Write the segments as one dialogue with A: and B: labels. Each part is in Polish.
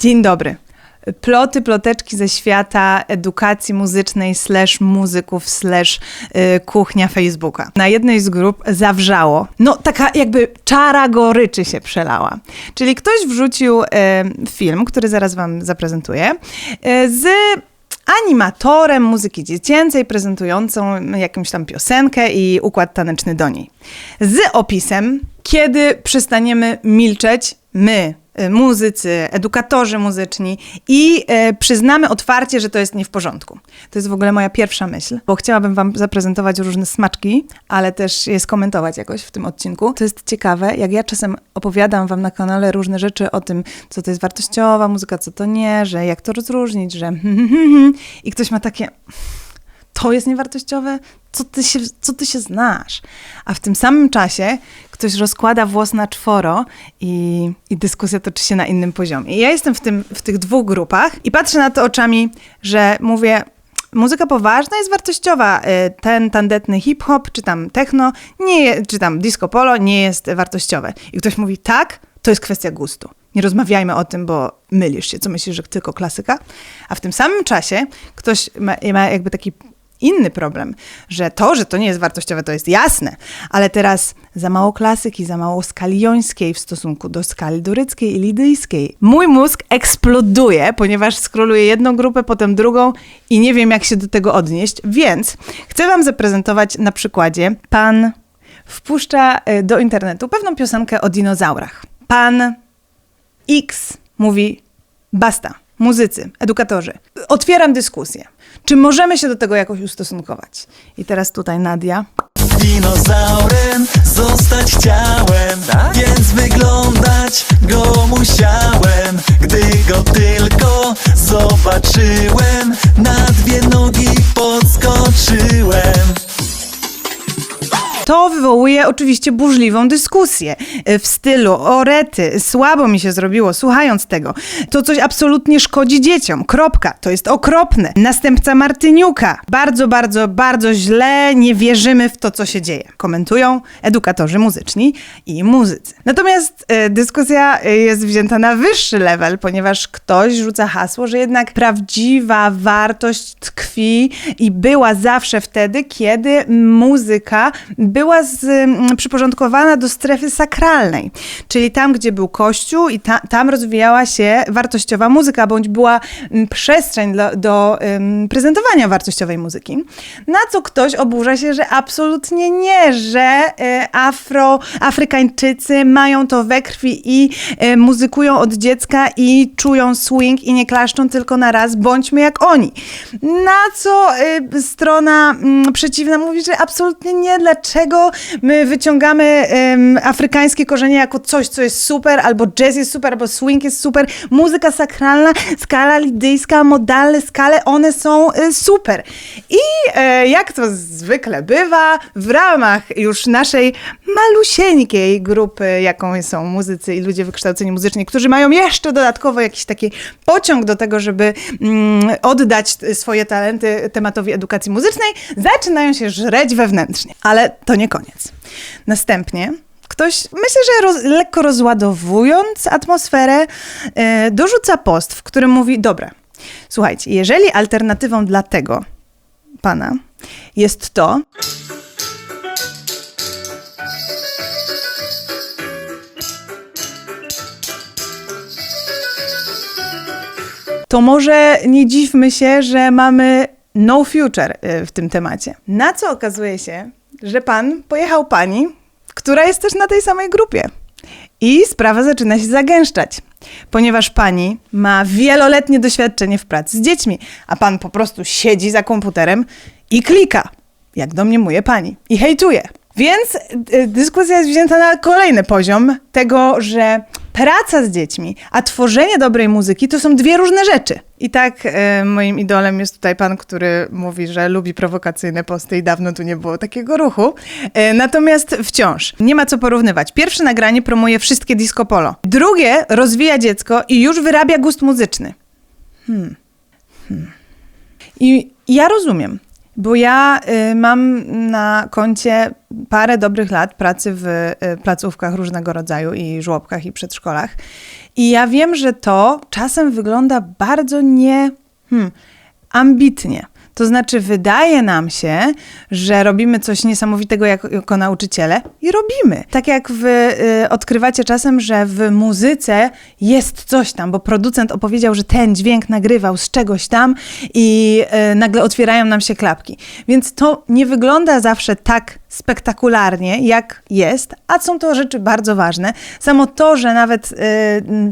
A: Dzień dobry. Ploty, ploteczki ze świata edukacji muzycznej slash muzyków slash y, kuchnia Facebooka. Na jednej z grup zawrzało. No taka jakby czara goryczy się przelała. Czyli ktoś wrzucił y, film, który zaraz wam zaprezentuję, y, z animatorem muzyki dziecięcej prezentującą jakąś tam piosenkę i układ taneczny do niej. Z opisem, kiedy przestaniemy milczeć, my, muzycy, edukatorzy muzyczni i e, przyznamy otwarcie, że to jest nie w porządku. To jest w ogóle moja pierwsza myśl, bo chciałabym wam zaprezentować różne smaczki, ale też je skomentować jakoś w tym odcinku. To jest ciekawe, jak ja czasem opowiadam wam na kanale różne rzeczy o tym, co to jest wartościowa muzyka, co to nie, że jak to rozróżnić, że i ktoś ma takie to jest niewartościowe? Co ty, się, co ty się znasz? A w tym samym czasie ktoś rozkłada włos na czworo i, i dyskusja toczy się na innym poziomie. I ja jestem w, tym, w tych dwóch grupach i patrzę na to oczami, że mówię, muzyka poważna jest wartościowa. Y, ten tandetny hip-hop, czy tam techno, nie, czy tam disco polo nie jest wartościowe. I ktoś mówi, tak, to jest kwestia gustu. Nie rozmawiajmy o tym, bo mylisz się. Co myślisz, że tylko klasyka? A w tym samym czasie ktoś ma, ma jakby taki inny problem, że to, że to nie jest wartościowe, to jest jasne, ale teraz za mało klasyki, za mało skali jońskiej w stosunku do skali duryckiej i lidyjskiej. Mój mózg eksploduje, ponieważ skroluję jedną grupę, potem drugą i nie wiem, jak się do tego odnieść, więc chcę wam zaprezentować na przykładzie pan wpuszcza y, do internetu pewną piosenkę o dinozaurach. Pan X mówi basta, muzycy, edukatorzy. Otwieram dyskusję. Czy możemy się do tego jakoś ustosunkować? I teraz tutaj Nadia.
B: Dinozaurem zostać chciałem Więc wyglądać go musiałem Gdy go tylko zobaczyłem Na dwie nogi podskoczyłem
A: To wywołuje oczywiście burzliwą dyskusję y, w stylu o rety, słabo mi się zrobiło słuchając tego. To coś absolutnie szkodzi dzieciom. Kropka. To jest okropne. Następca Martyniuka. Bardzo, bardzo, bardzo źle. Nie wierzymy w to, co się dzieje. Komentują edukatorzy muzyczni i muzycy. Natomiast y, dyskusja y, jest wzięta na wyższy level, ponieważ ktoś rzuca hasło, że jednak prawdziwa wartość tkwi i była zawsze wtedy, kiedy muzyka była z, mm, przyporządkowana do strefy sakralnej, czyli tam, gdzie był kościół i ta, tam rozwijała się wartościowa muzyka, bądź była mm, przestrzeń do, do ym, prezentowania wartościowej muzyki. Na co ktoś oburza się, że absolutnie nie, że y, afro, Afrykańczycy mają to we krwi i y, muzykują od dziecka i czują swing i nie klaszczą tylko na raz, bądźmy jak oni. Na co y, strona mm, przeciwna mówi, że absolutnie nie, dlaczego my wyciągamy ym, afrykańskie korzenie jako coś, co jest super, albo jazz jest super, albo swing jest super, muzyka sakralna, skala lidyjska, modalne skale, one są y, super. I e, jak to zwykle bywa, w ramach już naszej malusieńkiej grupy, jaką są muzycy i ludzie wykształceni muzycznie, którzy mają jeszcze dodatkowo jakiś taki pociąg do tego, żeby mm, oddać swoje talenty tematowi edukacji muzycznej, zaczynają się żreć wewnętrznie. Ale to nie koniec. Następnie ktoś, myślę, że roz, lekko rozładowując atmosferę, e, dorzuca post, w którym mówi: Dobra, słuchajcie, jeżeli alternatywą dla tego pana jest to, to może nie dziwmy się, że mamy no future y, w tym temacie. Na co okazuje się, że pan pojechał pani, która jest też na tej samej grupie. I sprawa zaczyna się zagęszczać, ponieważ pani ma wieloletnie doświadczenie w pracy z dziećmi, a pan po prostu siedzi za komputerem i klika, jak domniemuje pani, i hejtuje. Więc y, dyskusja jest wzięta na kolejny poziom tego, że praca z dziećmi, a tworzenie dobrej muzyki to są dwie różne rzeczy. I tak e, moim idolem jest tutaj pan, który mówi, że lubi prowokacyjne posty i dawno tu nie było takiego ruchu. E, natomiast wciąż nie ma co porównywać. Pierwsze nagranie promuje wszystkie disco polo. Drugie rozwija dziecko i już wyrabia gust muzyczny. Hmm. Hmm. I ja rozumiem, bo ja y, mam na koncie parę dobrych lat pracy w y, placówkach różnego rodzaju i żłobkach i przedszkolach. I ja wiem, że to czasem wygląda bardzo nie hmm, ambitnie. To znaczy, wydaje nam się, że robimy coś niesamowitego jako, jako nauczyciele i robimy. Tak jak wy y, odkrywacie czasem, że w muzyce jest coś tam, bo producent opowiedział, że ten dźwięk nagrywał z czegoś tam i y, nagle otwierają nam się klapki. Więc to nie wygląda zawsze tak spektakularnie, jak jest, a są to rzeczy bardzo ważne. Samo to, że nawet y,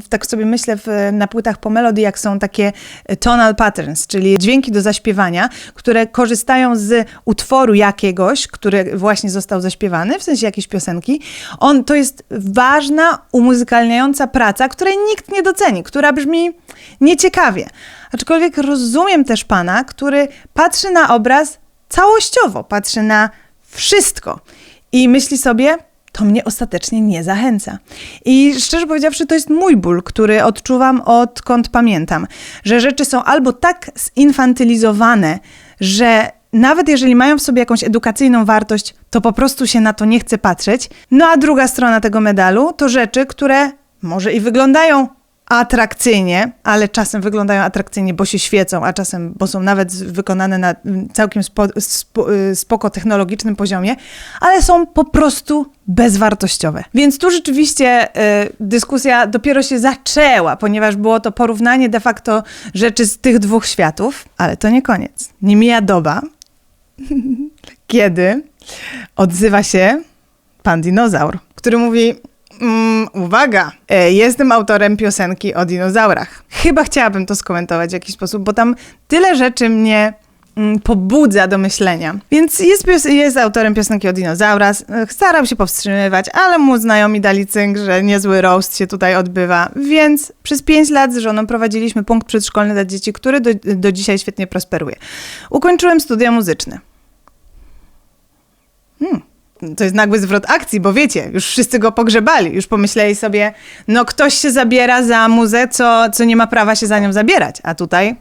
A: tak sobie myślę w, na płytach po melodii, jak są takie tonal patterns, czyli dźwięki do zaśpiewania, które korzystają z utworu jakiegoś, który właśnie został zaśpiewany, w sensie jakiejś piosenki. On to jest ważna, umuzykalniająca praca, której nikt nie doceni, która brzmi nieciekawie. Aczkolwiek rozumiem też pana, który patrzy na obraz całościowo, patrzy na wszystko i myśli sobie, to mnie ostatecznie nie zachęca. I szczerze powiedziawszy, to jest mój ból, który odczuwam odkąd pamiętam, że rzeczy są albo tak zinfantylizowane, że nawet jeżeli mają w sobie jakąś edukacyjną wartość, to po prostu się na to nie chce patrzeć. No a druga strona tego medalu to rzeczy, które może i wyglądają atrakcyjnie, ale czasem wyglądają atrakcyjnie, bo się świecą, a czasem, bo są nawet wykonane na całkiem spo, spo, y, spoko technologicznym poziomie, ale są po prostu bezwartościowe. Więc tu rzeczywiście y, dyskusja dopiero się zaczęła, ponieważ było to porównanie de facto rzeczy z tych dwóch światów, ale to nie koniec. Nie mija doba, kiedy odzywa się pan dinozaur, który mówi: Mm, uwaga, e, jestem autorem piosenki o dinozaurach. Chyba chciałabym to skomentować w jakiś sposób, bo tam tyle rzeczy mnie mm, pobudza do myślenia. Więc jest, jest autorem piosenki o dinozaurach, starał się powstrzymywać, ale mu znajomi dali cynk, że niezły roast się tutaj odbywa. Więc przez pięć lat z żoną prowadziliśmy punkt przedszkolny dla dzieci, który do, do dzisiaj świetnie prosperuje. Ukończyłem studia muzyczne. Hmm to jest nagły zwrot akcji, bo wiecie, już wszyscy go pogrzebali, już pomyśleli sobie, no ktoś się zabiera za muzę, co, co nie ma prawa się za nią zabierać, a tutaj...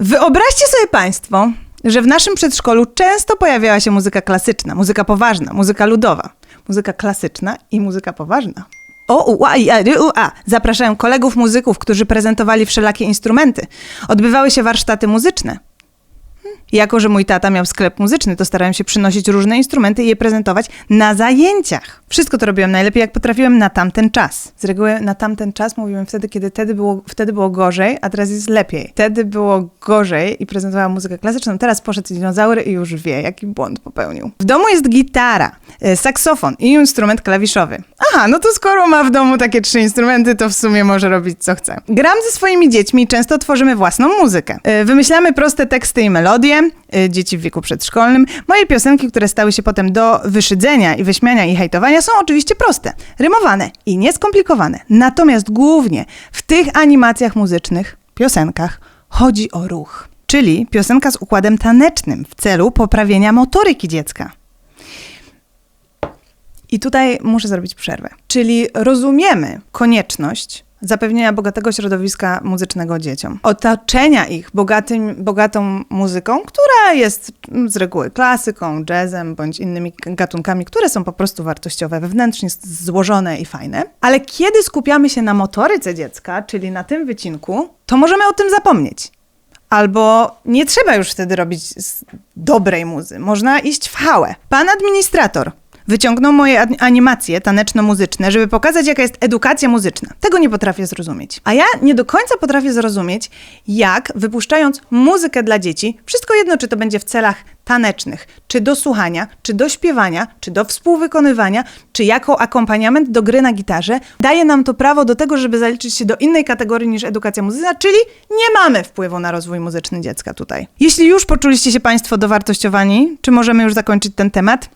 A: Wyobraźcie sobie Państwo, że w naszym przedszkolu często pojawiała się muzyka klasyczna, muzyka poważna, muzyka ludowa, muzyka klasyczna i muzyka poważna. O, u, a, u, a. Zapraszałem kolegów muzyków, którzy prezentowali wszelakie instrumenty. Odbywały się warsztaty muzyczne. Jako, że mój tata miał sklep muzyczny, to starałem się przynosić różne instrumenty i je prezentować na zajęciach. Wszystko to robiłem najlepiej, jak potrafiłem na tamten czas. Z reguły na tamten czas mówiłem wtedy, kiedy wtedy było, wtedy było gorzej, a teraz jest lepiej. Wtedy było gorzej i prezentowałam muzykę klasyczną, teraz poszedł dinozaury i już wie, jaki błąd popełnił. W domu jest gitara, e, saksofon i instrument klawiszowy. Aha, no to skoro ma w domu takie trzy instrumenty, to w sumie może robić co chce. Gram ze swoimi dziećmi i często tworzymy własną muzykę. E, wymyślamy proste teksty i melodie, Y, dzieci w wieku przedszkolnym. Moje piosenki, które stały się potem do wyszydzenia i wyśmiania i hejtowania, są oczywiście proste, rymowane i nieskomplikowane. Natomiast głównie w tych animacjach muzycznych, piosenkach, chodzi o ruch. Czyli piosenka z układem tanecznym w celu poprawienia motoryki dziecka. I tutaj muszę zrobić przerwę. Czyli rozumiemy konieczność zapewnienia bogatego środowiska muzycznego dzieciom, otoczenia ich bogatym, bogatą muzyką, która jest z reguły klasyką, jazzem bądź innymi gatunkami, które są po prostu wartościowe, wewnętrznie złożone i fajne. Ale kiedy skupiamy się na motoryce dziecka, czyli na tym wycinku, to możemy o tym zapomnieć. Albo nie trzeba już wtedy robić dobrej muzy. Można iść w hałę. Pan administrator wyciągnął moje animacje taneczno-muzyczne, żeby pokazać, jaka jest edukacja muzyczna. Tego nie potrafię zrozumieć. A ja nie do końca potrafię zrozumieć, jak wypuszczając muzykę dla dzieci, wszystko jedno, czy to będzie w celach tanecznych, czy do słuchania, czy do śpiewania, czy do współwykonywania, czy jako akompaniament do gry na gitarze, daje nam to prawo do tego, żeby zaliczyć się do innej kategorii niż edukacja muzyczna, czyli nie mamy wpływu na rozwój muzyczny dziecka tutaj. Jeśli już poczuliście się Państwo dowartościowani, czy możemy już zakończyć ten temat?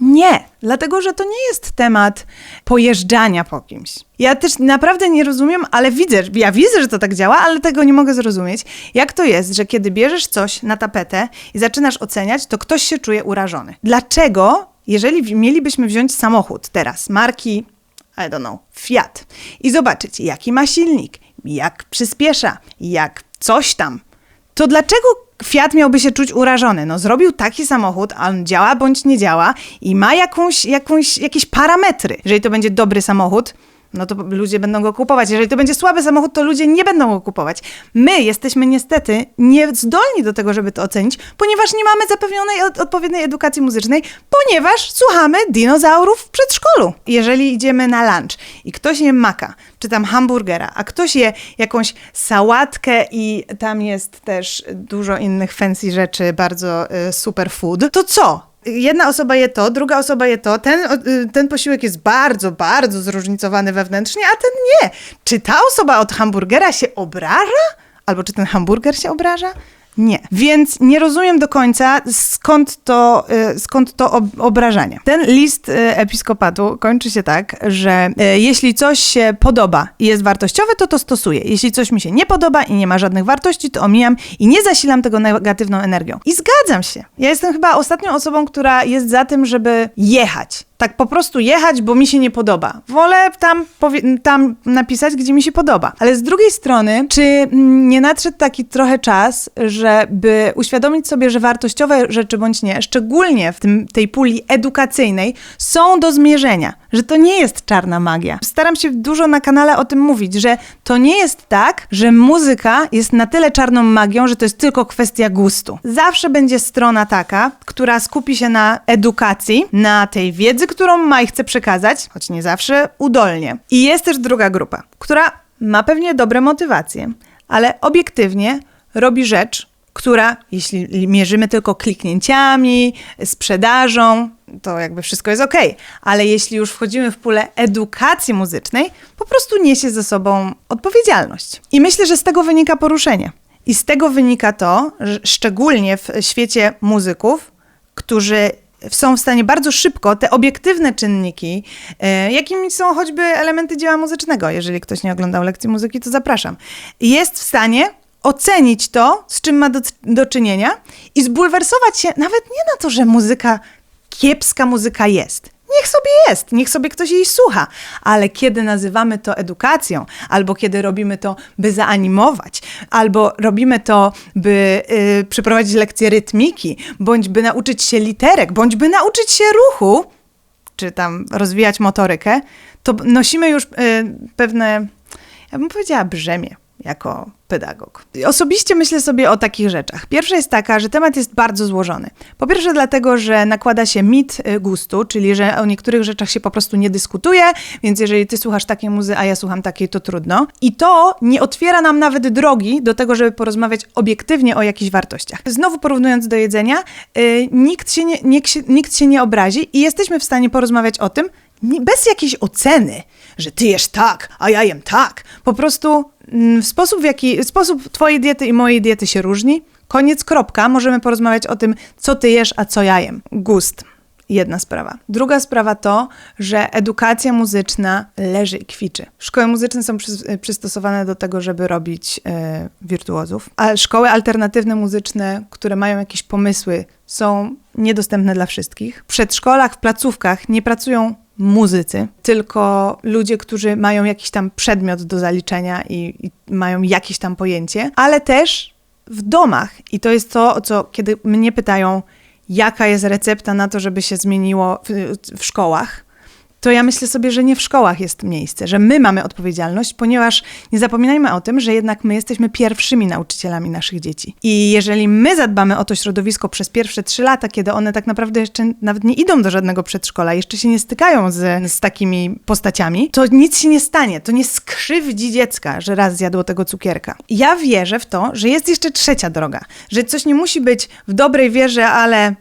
A: Nie, dlatego że to nie jest temat pojeżdżania po kimś. Ja też naprawdę nie rozumiem, ale widzę, ja widzę, że to tak działa, ale tego nie mogę zrozumieć. Jak to jest, że kiedy bierzesz coś na tapetę i zaczynasz oceniać, to ktoś się czuje urażony. Dlaczego, jeżeli mielibyśmy wziąć samochód teraz, marki, I don't know, Fiat, i zobaczyć, jaki ma silnik, jak przyspiesza, jak coś tam, to dlaczego Fiat miałby się czuć urażony. No zrobił taki samochód, a on działa bądź nie działa i ma jakąś, jakąś, jakieś parametry. Jeżeli to będzie dobry samochód, no to ludzie będą go kupować. Jeżeli to będzie słaby samochód, to ludzie nie będą go kupować. My jesteśmy niestety niezdolni do tego, żeby to ocenić, ponieważ nie mamy zapewnionej od, odpowiedniej edukacji muzycznej, ponieważ słuchamy dinozaurów w przedszkolu. Jeżeli idziemy na lunch i ktoś je maka, czy tam hamburgera, a ktoś je jakąś sałatkę i tam jest też dużo innych fancy rzeczy, bardzo y, super food, to co? Jedna osoba je to, druga osoba je to, ten, y, ten posiłek jest bardzo, bardzo zróżnicowany wewnętrznie, a ten nie. Czy ta osoba od hamburgera się obraża? Albo czy ten hamburger się obraża? Nie. Więc nie rozumiem do końca, skąd to, y, skąd to ob obrażanie. Ten list y, episkopatu kończy się tak, że y, jeśli coś się podoba i jest wartościowe, to to stosuję. Jeśli coś mi się nie podoba i nie ma żadnych wartości, to omijam i nie zasilam tego negatywną energią. I zgadzam się. Ja jestem chyba ostatnią osobą, która jest za tym, żeby jechać tak po prostu jechać, bo mi się nie podoba. Wolę tam, tam napisać, gdzie mi się podoba. Ale z drugiej strony, czy nie nadszedł taki trochę czas, żeby uświadomić sobie, że wartościowe rzeczy bądź nie, szczególnie w tym, tej puli edukacyjnej, są do zmierzenia, że to nie jest czarna magia. Staram się dużo na kanale o tym mówić, że to nie jest tak, że muzyka jest na tyle czarną magią, że to jest tylko kwestia gustu. Zawsze będzie strona taka, która skupi się na edukacji, na tej wiedzy, którą ma i chce przekazać, choć nie zawsze udolnie. I jest też druga grupa, która ma pewnie dobre motywacje, ale obiektywnie robi rzecz, która, jeśli mierzymy tylko kliknięciami, sprzedażą, to jakby wszystko jest ok. Ale jeśli już wchodzimy w pulę edukacji muzycznej, po prostu niesie ze sobą odpowiedzialność. I myślę, że z tego wynika poruszenie. I z tego wynika to, że szczególnie w świecie muzyków, którzy są w stanie bardzo szybko te obiektywne czynniki, e, jakimi są choćby elementy dzieła muzycznego, jeżeli ktoś nie oglądał lekcji muzyki, to zapraszam, jest w stanie ocenić to, z czym ma do, do czynienia i zbulwersować się nawet nie na to, że muzyka, kiepska muzyka jest. Niech sobie jest, niech sobie ktoś jej słucha, ale kiedy nazywamy to edukacją, albo kiedy robimy to, by zaanimować, albo robimy to, by yy, przeprowadzić lekcje rytmiki, bądź by nauczyć się literek, bądź by nauczyć się ruchu, czy tam rozwijać motorykę, to nosimy już yy, pewne, ja bym powiedziała, brzemię jako pedagog. Osobiście myślę sobie o takich rzeczach. Pierwsza jest taka, że temat jest bardzo złożony. Po pierwsze dlatego, że nakłada się mit y, gustu, czyli że o niektórych rzeczach się po prostu nie dyskutuje, więc jeżeli ty słuchasz takiej muzy, a ja słucham takiej, to trudno. I to nie otwiera nam nawet drogi do tego, żeby porozmawiać obiektywnie o jakichś wartościach. Znowu porównując do jedzenia, yy, nikt, się nie, nikt, się, nie obrazi i jesteśmy w stanie porozmawiać o tym, bez jakiejś oceny, że ty jesz tak, a ja jem tak. Po prostu sposób, w jaki sposób twojej diety i mojej diety się różni. Koniec, kropka. Możemy porozmawiać o tym, co ty jesz, a co ja jem. Gust. Jedna sprawa. Druga sprawa to, że edukacja muzyczna leży i kwiczy. Szkoły muzyczne są przy, przystosowane do tego, żeby robić e, wirtuozów, a szkoły alternatywne muzyczne, które mają jakieś pomysły, są niedostępne dla wszystkich. W przedszkolach, w placówkach nie pracują muzycy, tylko ludzie, którzy mają jakiś tam przedmiot do zaliczenia i, i mają jakieś tam pojęcie, ale też w domach. I to jest to, o co kiedy mnie pytają, jaka jest recepta na to, żeby się zmieniło w, w szkołach, to ja myślę sobie, że nie w szkołach jest miejsce, że my mamy odpowiedzialność, ponieważ nie zapominajmy o tym, że jednak my jesteśmy pierwszymi nauczycielami naszych dzieci. I jeżeli my zadbamy o to środowisko przez pierwsze trzy lata, kiedy one tak naprawdę jeszcze nawet nie idą do żadnego przedszkola, jeszcze się nie stykają z, z takimi postaciami, to nic się nie stanie. To nie skrzywdzi dziecka, że raz zjadło tego cukierka. Ja wierzę w to, że jest jeszcze trzecia droga, że coś nie musi być w dobrej wierze, ale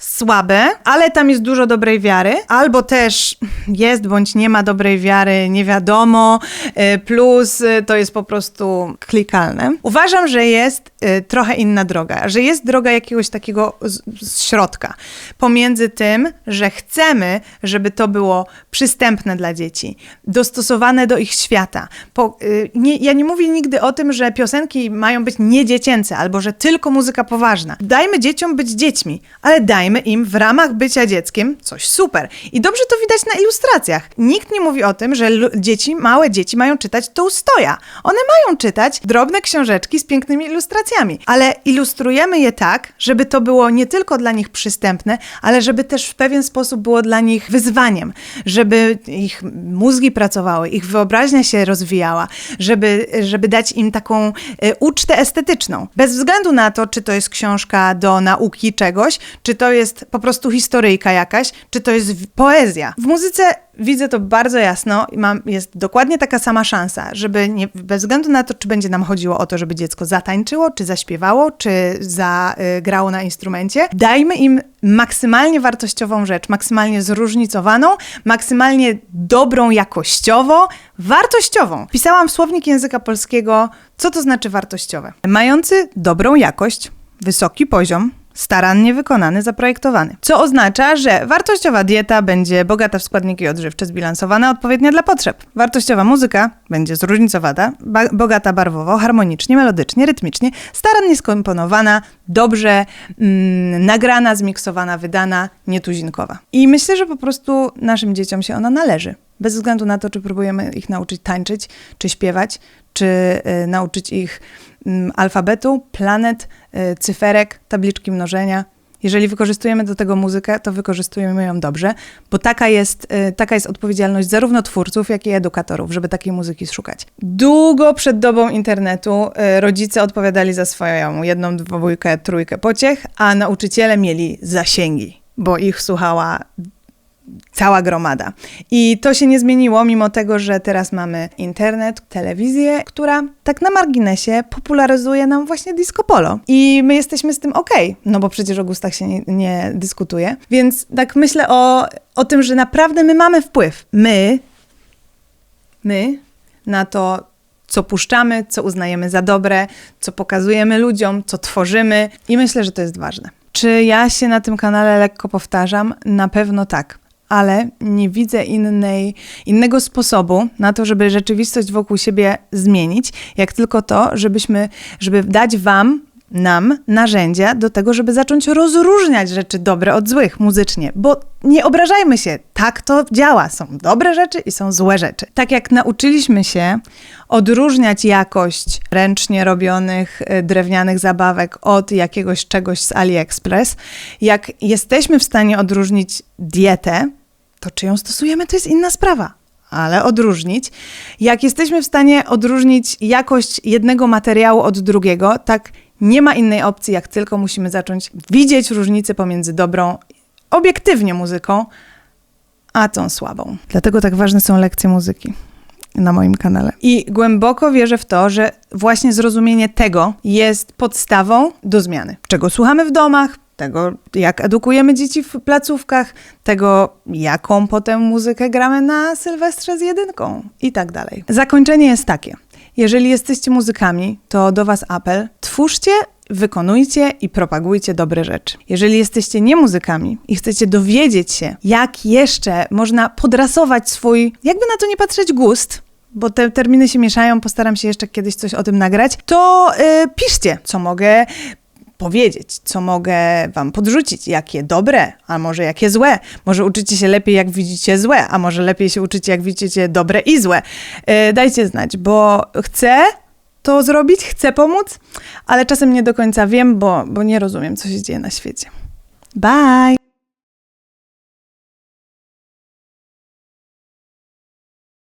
A: słabe, ale tam jest dużo dobrej wiary, albo też jest bądź nie ma dobrej wiary, nie wiadomo, y, plus y, to jest po prostu klikalne. Uważam, że jest y, trochę inna droga, że jest droga jakiegoś takiego z, z środka pomiędzy tym, że chcemy, żeby to było przystępne dla dzieci, dostosowane do ich świata. Po, nie, ja nie mówię nigdy o tym, że piosenki mają być niedziecięce, albo że tylko muzyka poważna. Dajmy dzieciom być dziećmi, ale dajmy dajmy im w ramach bycia dzieckiem coś super. I dobrze to widać na ilustracjach. Nikt nie mówi o tym, że dzieci, małe dzieci mają czytać Tolstoja. One mają czytać drobne książeczki z pięknymi ilustracjami, ale ilustrujemy je tak, żeby to było nie tylko dla nich przystępne, ale żeby też w pewien sposób było dla nich wyzwaniem, żeby ich mózgi pracowały, ich wyobraźnia się rozwijała, żeby, żeby dać im taką e, ucztę estetyczną. Bez względu na to, czy to jest książka do nauki czegoś, czy to jest po prostu historyjka jakaś, czy to jest poezja. W muzyce widzę to bardzo jasno i mam, jest dokładnie taka sama szansa, żeby nie, bez względu na to, czy będzie nam chodziło o to, żeby dziecko zatańczyło, czy zaśpiewało, czy zagrało na instrumencie, dajmy im maksymalnie wartościową rzecz, maksymalnie zróżnicowaną, maksymalnie dobrą jakościowo, wartościową. Pisałam w słownik języka polskiego, co to znaczy wartościowe. Mający dobrą jakość, wysoki poziom, starannie wykonany, zaprojektowany. Co oznacza, że wartościowa dieta będzie bogata w składniki odżywcze, zbilansowana, odpowiednia dla potrzeb. Wartościowa muzyka będzie zróżnicowana, bogata barwowo, harmonicznie, melodycznie, rytmicznie, starannie skomponowana, dobrze mm, nagrana, zmiksowana, wydana, nietuzinkowa. I myślę, że po prostu naszym dzieciom się ona należy. Bez względu na to, czy próbujemy ich nauczyć tańczyć, czy śpiewać, czy y, nauczyć ich alfabetu, planet, y, cyferek, tabliczki mnożenia. Jeżeli wykorzystujemy do tego muzykę, to wykorzystujemy ją dobrze, bo taka jest, y, taka jest odpowiedzialność zarówno twórców, jak i edukatorów, żeby takiej muzyki szukać. Długo przed dobą internetu y, rodzice odpowiadali za swoją jedną, dwójkę, trójkę pociech, a nauczyciele mieli zasięgi, bo ich słuchała cała gromada. I to się nie zmieniło, mimo tego, że teraz mamy internet, telewizję, która tak na marginesie popularyzuje nam właśnie disco polo. I my jesteśmy z tym okej, no bo przecież o gustach się nie, nie dyskutuje. Więc tak myślę o, o tym, że naprawdę my mamy wpływ. My, my na to, co puszczamy, co uznajemy za dobre, co pokazujemy ludziom, co tworzymy i myślę, że to jest ważne. Czy ja się na tym kanale lekko powtarzam? Na pewno tak. Ale nie widzę innej, innego sposobu na to, żeby rzeczywistość wokół siebie zmienić, jak tylko to, żebyśmy, żeby dać Wam, nam narzędzia do tego, żeby zacząć rozróżniać rzeczy dobre od złych muzycznie, bo nie obrażajmy się, tak to działa. Są dobre rzeczy i są złe rzeczy. Tak jak nauczyliśmy się odróżniać jakość ręcznie robionych y, drewnianych zabawek od jakiegoś czegoś z AliExpress, jak jesteśmy w stanie odróżnić dietę, to czy ją stosujemy, to jest inna sprawa ale odróżnić. Jak jesteśmy w stanie odróżnić jakość jednego materiału od drugiego, tak nie ma innej opcji, jak tylko musimy zacząć widzieć różnicę pomiędzy dobrą, obiektywnie muzyką, a tą słabą. Dlatego tak ważne są lekcje muzyki na moim kanale. I głęboko wierzę w to, że właśnie zrozumienie tego jest podstawą do zmiany. Czego słuchamy w domach, tego, jak edukujemy dzieci w placówkach, tego, jaką potem muzykę gramy na Sylwestrze z jedynką i tak dalej. Zakończenie jest takie. Jeżeli jesteście muzykami, to do Was apel. Twórzcie, wykonujcie i propagujcie dobre rzeczy. Jeżeli jesteście nie muzykami i chcecie dowiedzieć się, jak jeszcze można podrasować swój, jakby na to nie patrzeć, gust, bo te terminy się mieszają, postaram się jeszcze kiedyś coś o tym nagrać, to yy, piszcie, co mogę powiedzieć, co mogę wam podrzucić, jakie dobre, a może jakie złe. Może uczycie się lepiej, jak widzicie złe, a może lepiej się uczycie, jak widzicie dobre i złe. Yy, dajcie znać, bo chcę to zrobić, chcę pomóc, ale czasem nie do końca wiem, bo, bo nie rozumiem, co się dzieje na świecie. Bye!